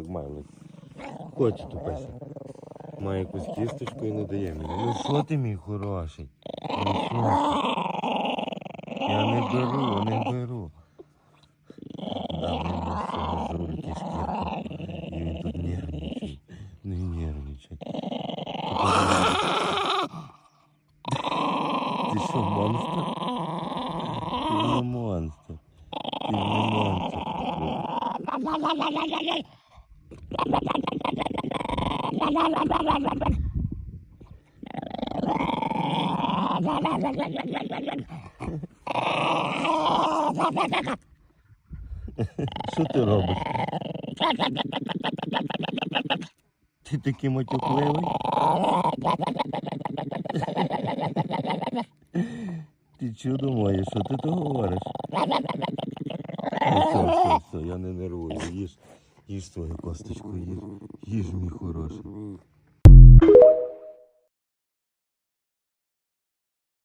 як майлик. Хоче тупеся. Має якусь кісточку і не дає мені. Ну що ти мій хороший? Ну що? Я не беру, не беру. Дав йому з цього з рульки шкірку. І він тут нервничає. Не нервничай. Ти що, монстр? Ти не монстр. Ти не монстр. Що ти робиш? Ти такий матюкливий? Ти чудо моє, що ти то говориш? Все, все, все, я не нервую. Їж, їж свою косточку, їж, їж мій хороший.